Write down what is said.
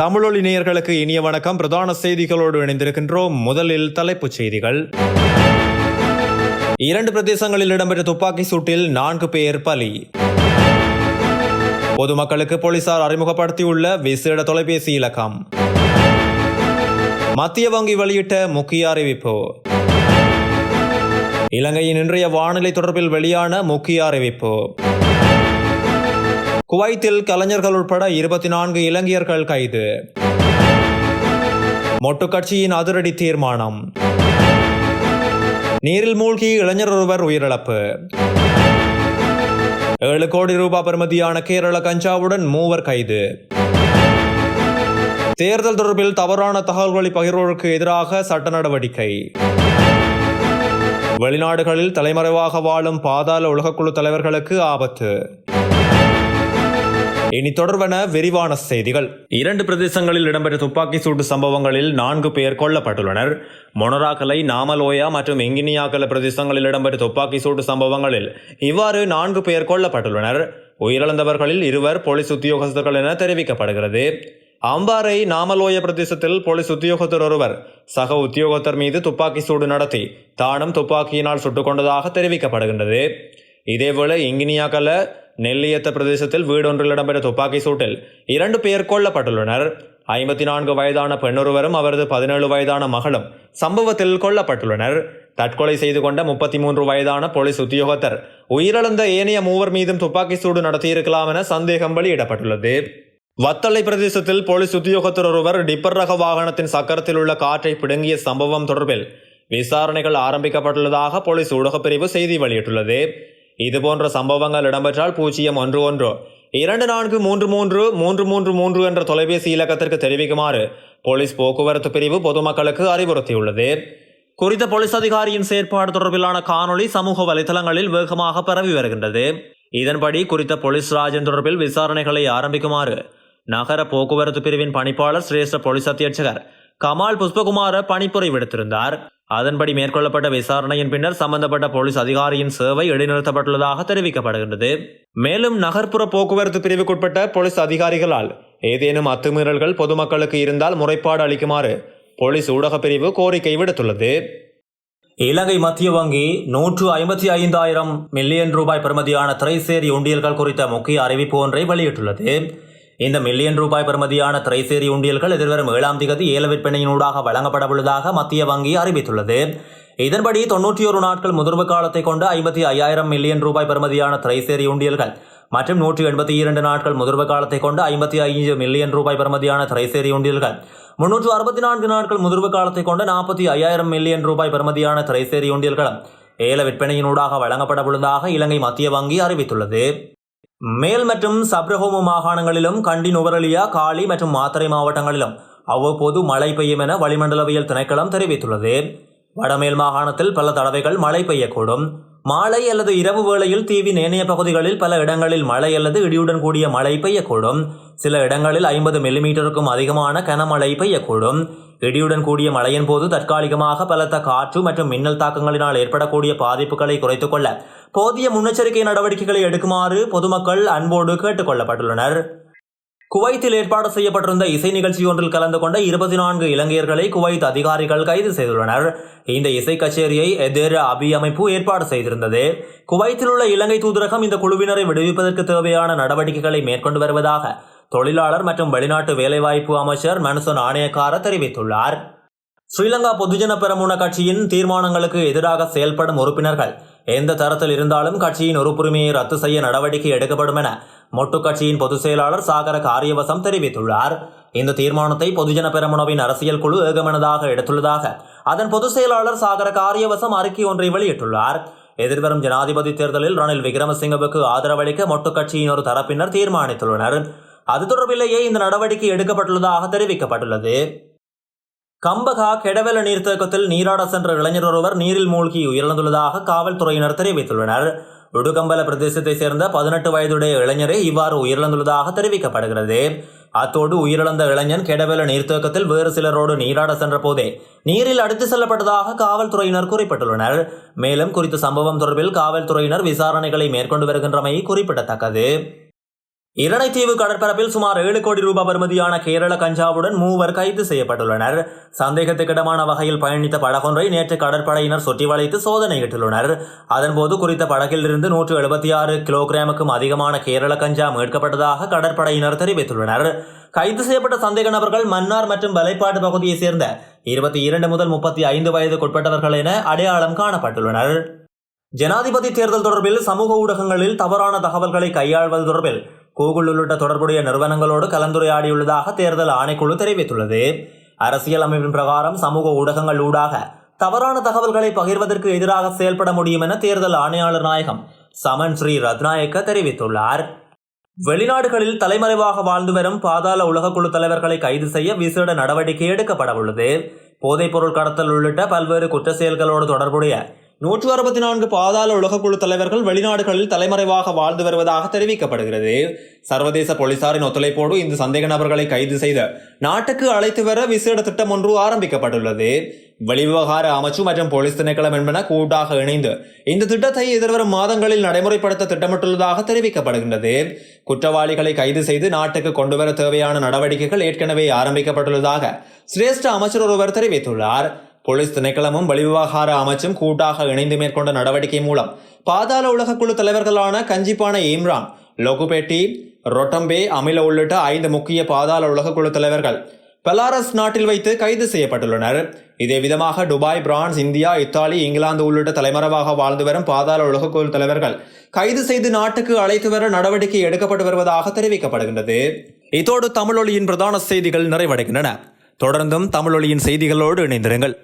தமிழொலி நேயர்களுக்கு இனிய வணக்கம். பிரதான செய்திகளோடு இணைந்திருக்கின்றோம். முதலில் தலைப்புச் செய்திகள். இரண்டு பிரதேசங்களில் இடம்பெற்ற துப்பாக்கி சூட்டில் நான்கு பேர் பலி. பொதுமக்களுக்கு போலீசார் அறிமுகப்படுத்தியுள்ள விசேட தொலைபேசி இலக்கம். மத்திய வங்கி வெளியிட்ட முக்கிய அறிவிப்பு. இலங்கையின் இன்றைய வானிலை தொடர்பில் வெளியான முக்கிய அறிவிப்பு. குவைத்தில் கலைஞர்கள் உட்பட இருபத்தி நான்கு இலங்கையர்கள் கைது. மொட்டு கட்சியின் அதிரடி தீர்மானம். நீரில் மூழ்கி இளைஞர் ஒருவர் உயிரிழப்பு. ஏழு கோடி ரூபாய் பெறுமதியான கேரள கஞ்சாவுடன் மூவர் கைது. தேர்தல் தொடர்பில் தவறான தகவல்களை பகிர்வோருக்கு எதிராக சட்ட நடவடிக்கை. வெளிநாடுகளில் தலைமறைவாக வாழும் பாதாள உலகக்குழு தலைவர்களுக்கு ஆபத்து. இனி தொடர்வன விரிவான செய்திகள். இரண்டு பிரதேசங்களில் இடம்பெற்ற துப்பாக்கி சூட்டு சம்பவங்களில் நான்கு பேர் கொல்லப்பட்டுள்ளனர். மொனராக்கலை நாமலோயா மற்றும் எங்கினியாக்கல பிரதேசங்களில் இடம்பெற்ற துப்பாக்கி சூட்டு சம்பவங்களில் இவ்வாறு நான்கு பேர் கொல்லப்பட்டுள்ளனர். உயிரிழந்தவர்களில் இருவர் போலீஸ் உத்தியோகஸ்தர்கள் என தெரிவிக்கப்படுகிறது. அம்பாறை நாமலோய பிரதேசத்தில் போலீஸ் உத்தியோகத்தர் ஒருவர் சக உத்தியோகத்தர் மீது துப்பாக்கி சூடு நடத்தி தானும் துப்பாக்கியினால் சுட்டுக் கொண்டதாக தெரிவிக்கப்படுகின்றது. இதேவேளை இங்கினியாக்கல நெல்லியத்த பிரதேசத்தில் வீடொன்றில் இடம்பெற்ற துப்பாக்கி சூட்டில் இரண்டு பேர் கொல்லப்பட்டுள்ளனர். ஐம்பத்தி நான்கு வயதான பெண்ணொருவரும் அவரது பதினேழு வயதான மகளும் சம்பவத்தில் கொல்லப்பட்டுள்ளனர். தற்கொலை செய்து கொண்ட முப்பத்தி மூன்று வயதான போலீஸ் உத்தியோகத்தர் உயிரிழந்த ஏனைய மூவர் மீதும் துப்பாக்கி சூடு நடத்தியிருக்கலாம் என சந்தேகம் வெளியிடப்பட்டுள்ளது. வத்தளை பிரதேசத்தில் போலீஸ் உத்தியோகத்தர் ஒருவர் டிப்பர் ரக வாகனத்தின் சக்கரத்தில் உள்ள காற்றை பிடுங்கிய சம்பவம் தொடர்பில் விசாரணைகள் ஆரம்பிக்கப்பட்டுள்ளதாக போலீஸ் ஊடகப்பிரிவு செய்தி வெளியிட்டுள்ளது. இதுபோன்ற சம்பவங்கள் இடம்பெற்றால் பூஜ்ஜியம் ஒன்று ஒன்று. இரண்டு நான்கு மூன்று மூன்று மூன்று மூன்று மூன்று என்ற தொலைபேசி இலக்கத்திற்கு தெரிவிக்குமாறு போலீஸ் போக்குவரத்து பிரிவு பொதுமக்களுக்கு அறிவுறுத்தியுள்ளது. குறித்த போலீஸ் அதிகாரியின் செயற்பாடு தொடர்பிலான காணொளி சமூக வலைதளங்களில் வேகமாக பரவி வருகின்றது. இதன்படி குறித்த போலீஸ் ராஜன் தொடர்பில் விசாரணைகளை ஆரம்பிக்குமாறு நகர போக்குவரத்து பிரிவின் பணிப்பாளர் சிரேஷ்ட போலீஸ் அத்தியட்சகர் கமால் புஷ்பகுமார பணிப்புரை விடுத்திருந்தார். அதன்படி மேற்கொள்ளப்பட்ட விசாரணையின் பின்னர் சம்பந்தப்பட்ட போலீஸ் அதிகாரியின் சேவை இடைநிறுத்தப்பட்டுள்ளதாக தெரிவிக்கப்படுகின்றது. மேலும் நகர்ப்புற போக்குவரத்து பிரிவுக்குட்பட்ட போலீஸ் அதிகாரிகளால் ஏதேனும் அத்துமீறல்கள் பொதுமக்களுக்கு இருந்தால் முறைப்பாடு அளிக்குமாறு போலீஸ் ஊடகப் பிரிவு கோரிக்கை விடுத்துள்ளது. இலங்கை மத்திய வங்கி நூற்று ஐம்பத்தி ஐந்தாயிரம் மில்லியன் ரூபாய் பெறுமதியான திரைசேரி உண்டியல்கள் குறித்த முக்கிய அறிவிப்பு ஒன்றை வெளியிட்டுள்ளது. இந்த மில்லியன் ரூபாய் பெறுமதியான திரைசேரி உண்டியல்கள் எதிர்வரும் ஏழாம் திகதி ஏல விற்பனையினூடாக வழங்கப்படவுள்ளதாக மத்திய வங்கி அறிவித்துள்ளது. இதன்படி தொன்னூற்றி ஒரு நாட்கள் முதிர்வு காலத்தை கொண்டு ஐம்பத்தி ஐயாயிரம் மில்லியன் ரூபாய் பெறுமதியான திரைசேரி உண்டியல்கள் மற்றும் நூற்றி எண்பத்தி இரண்டு நாட்கள் முதிர்வு காலத்தை கொண்டு ஐம்பத்தி ஐந்து மில்லியன் ரூபாய் பெறுமதியான திரைசேரி உண்டியல்கள் முன்னூற்று அறுபத்தி நான்கு நாட்கள் முதிர்வு காலத்தை கொண்டு நாற்பத்தி ஐயாயிரம் மில்லியன் ரூபாய் பெறுமதியான திரைசேரி உண்டியல்களும் ஏல விற்பனையினூடாக வழங்கப்படவுள்ளதாக இலங்கை மத்திய வங்கி அறிவித்துள்ளது. மேல் மற்றும் சப்ரஹோமு மாகாணங்களிலும் கண்டி நுவரலியா காலி மற்றும் மாத்தறை மாவட்டங்களிலும் அவ்வப்போது மழை பெய்யும் என வளிமண்டலவியல் திணைக்களம் தெரிவித்துள்ளது. வடமேல் மாகாணத்தில் பல தடவைகள் மழை பெய்யக்கூடும். மாலை அல்லது இரவு வேளையில் தீவின் ஏனைய பகுதிகளில் பல இடங்களில் மழை அல்லது இடியுடன் கூடிய மழை பெய்யக்கூடும். சில இடங்களில் ஐம்பது மில்லிமீட்டருக்கும் அதிகமான கனமழை பெய்யக்கூடும். இடியுடன் கூடிய மழையின் போது தற்காலிகமாக பலத்த காற்று மற்றும் மின்னல் தாக்கங்களினால் ஏற்படக்கூடிய பாதிப்புகளை குறைத்துக் கொள்ள போதிய முன்னெச்சரிக்கை நடவடிக்கைகளை எடுக்குமாறு பொதுமக்கள் அன்போடு கேட்டுக்கொள்ளப்பட்டுள்ளனர். குவைத்தில் ஏற்பாடு செய்யப்பட்டிருந்த இசை நிகழ்ச்சி ஒன்றில் கலந்து கொண்ட இருபத்தி நான்கு இலங்கையர்களை குவைத் அதிகாரிகள் கைது செய்துள்ளனர். இந்த இசை கச்சேரியை எதிர் அபி அமைப்பு ஏற்பாடு செய்திருந்தது. குவைத்தில் உள்ள இலங்கை தூதரகம் இந்த குழுவினரை விடுவிப்பதற்கு தேவையான நடவடிக்கைகளை மேற்கொண்டு வருவதாக தொழிலாளர் மற்றும் வெளிநாட்டு வேலைவாய்ப்பு அமைச்சர் மனுசன் ஆணையக்கார தெரிவித்துள்ளார். ஸ்ரீலங்கா பொதுஜன பெரமுன கட்சியின் தீர்மானங்களுக்கு எதிராக செயல்படும் உறுப்பினர்கள் எந்த தரத்தில் இருந்தாலும் கட்சியின் உறுப்புரிமையை ரத்து செய்ய நடவடிக்கை எடுக்கப்படும் என மொட்டு கட்சியின் பொதுச் செயலாளர் சாகர காரியவசம் தெரிவித்துள்ளார். இந்த தீர்மானத்தை பொதுஜன பெரமுனவின் அரசியல் குழு ஏகமனதாக எடுத்துள்ளதாக அதன் பொதுச் செயலாளர் சாகர காரியவசம் அறிக்கை ஒன்றை வெளியிட்டுள்ளார். எதிர்வரும் ஜனாதிபதி தேர்தலில் ரணில் விக்ரமசிங்கவுக்கு ஆதரவளிக்க மொட்டு கட்சியின் ஒரு தரப்பினர் தீர்மானித்துள்ளனர். அது தொடர்பிலேயே இந்த நடவடிக்கை எடுக்கப்பட்டுள்ளதாக தெரிவிக்கப்பட்டுள்ளது. கம்பகா கெடவெல நீர்த்தேக்கத்தில் நீராட சென்ற இளைஞர் ஒருவர் நீரில் மூழ்கி உயிரிழந்துள்ளதாக காவல்துறையினர் தெரிவித்துள்ளனர். உடுகம்பல பிரதேசத்தை சேர்ந்த பதினெட்டு வயதுடைய இளைஞரே இவ்வாறு உயிரிழந்துள்ளதாக தெரிவிக்கப்படுகிறது. அத்தோடு உயிரிழந்த இளைஞன் கெடவெல நீர்த்தேக்கத்தில் வேறு சிலரோடு நீராட சென்ற போதே நீரில் அடித்து செல்லப்பட்டதாக காவல்துறையினர் குறிப்பிட்டுள்ளனர். மேலும் குறித்த சம்பவம் தொடர்பில் காவல்துறையினர் விசாரணைகளை மேற்கொண்டு வருகின்றமை குறிப்பிடத்தக்கது. இரணைத்தீவு கடற்பரப்பில் சுமார் ஏழு கோடி ரூபாய் பருமதியான கேரள கஞ்சாவுடன் மூவர் கைது செய்யப்பட்டுள்ளனர். சந்தேகத்துக்கிடமான வகையில் பயணித்த படகொன்றை நேற்று கடற்படையினர் சுற்றி வளைத்து சோதனையிட்டுள்ளனர். அதன்போது குறித்த படகிலிருந்து நூற்று எழுபத்தி ஆறு கிலோகிராமுக்கும் அதிகமான கேரள கஞ்சா மீட்கப்பட்டதாக கடற்படையினர் தெரிவித்துள்ளனர். கைது செய்யப்பட்ட சந்தேக நபர்கள் மன்னார் மற்றும் வலைப்பாட்டு பகுதியைச் சேர்ந்த இருபத்தி இரண்டு முதல் முப்பத்தி ஐந்து வயதுக்குட்பட்டவர்கள் என அடையாளம் காணப்பட்டுள்ளனர். ஜனாதிபதி தேர்தல் தொடர்பில் சமூக ஊடகங்களில் தவறான தகவல்களை கையாள்வது தொடர்பில் கூகுள் உள்ளிட்ட தொடர்புடைய நிறுவனங்களோடு கலந்துரையாடியுள்ளதாக தேர்தல் ஆணைக்குழு தெரிவித்துள்ளது. அரசியல் அமைப்பின் பிரகாரம் சமூக ஊடகங்கள் ஊடாக தவறான தகவல்களை பகிர்வதற்கு எதிராக செயல்பட முடியும் என தேர்தல் ஆணையாளர் நாயகம் சமன் ஸ்ரீ ரத்நாயக்க தெரிவித்துள்ளார். வெளிநாடுகளில் தலைமறைவாக வாழ்ந்து வரும் பாதாள உலகக்குழு தலைவர்களை கைது செய்ய விசேட நடவடிக்கை எடுக்கப்பட உள்ளது போதைப்பொருள் கடத்தல் உள்ளிட்ட பல்வேறு குற்ற செயல்களோடு தொடர்புடைய நூற்று அறுபத்தி நான்கு பாதாள உலகக்குழு தலைவர்கள் வெளிநாடுகளில் தலைமறைவாக வாழ்ந்து வருவதாக தெரிவிக்கப்படுகிறது. சர்வதேச போலீசாரின் ஒத்துழைப்போடு இந்த சந்தேக நபர்களை கைது செய்து நாட்டுக்கு அழைத்து வர விசேட திட்டம் ஒன்று ஆரம்பிக்கப்பட்டுள்ளது. வெளிவிவகார அமைச்சு மற்றும் போலீஸ் திணைக்களம் என்பன கூட்டாக இணைந்து இந்த திட்டத்தை எதிர்வரும் மாதங்களில் நடைமுறைப்படுத்த திட்டமிட்டுள்ளதாக தெரிவிக்கப்படுகின்றது. குற்றவாளிகளை கைது செய்து நாட்டுக்கு கொண்டுவர தேவையான நடவடிக்கைகள் ஏற்கனவே ஆரம்பிக்கப்பட்டுள்ளதாக சிரேஷ்ட அமைச்சர் ஒருவர் தெரிவித்துள்ளார். போலீஸ் திணைக்களமும் வெளிவிவகார அமைச்சும் கூட்டாக இணைந்து மேற்கொண்ட நடவடிக்கை மூலம் பாதாள உலகக்குழு தலைவர்களான கஞ்சிப்பான இம்ரான் லொகுபேட்டி ரொட்டம்பே அமில உள்ளிட்ட ஐந்து முக்கிய பாதாள உலகக்குழு தலைவர்கள் பெலாரஸ் நாட்டில் வைத்து கைது செய்யப்பட்டுள்ளனர். இதே விதமாக துபாய் பிரான்ஸ் இந்தியா இத்தாலி இங்கிலாந்து உள்ளிட்ட தலைமறைவாக வாழ்ந்து வரும் பாதாள உலகக்குழு தலைவர்கள் கைது செய்து நாட்டுக்கு அழைத்து வர நடவடிக்கை எடுக்கப்பட்டு வருவதாக தெரிவிக்கப்படுகின்றது. இதோடு தமிழொலியின் பிரதான செய்திகள் நிறைவடைகின்றன. தொடர்ந்தும் தமிழொலியின் செய்திகளோடு இணைந்திருங்கள்.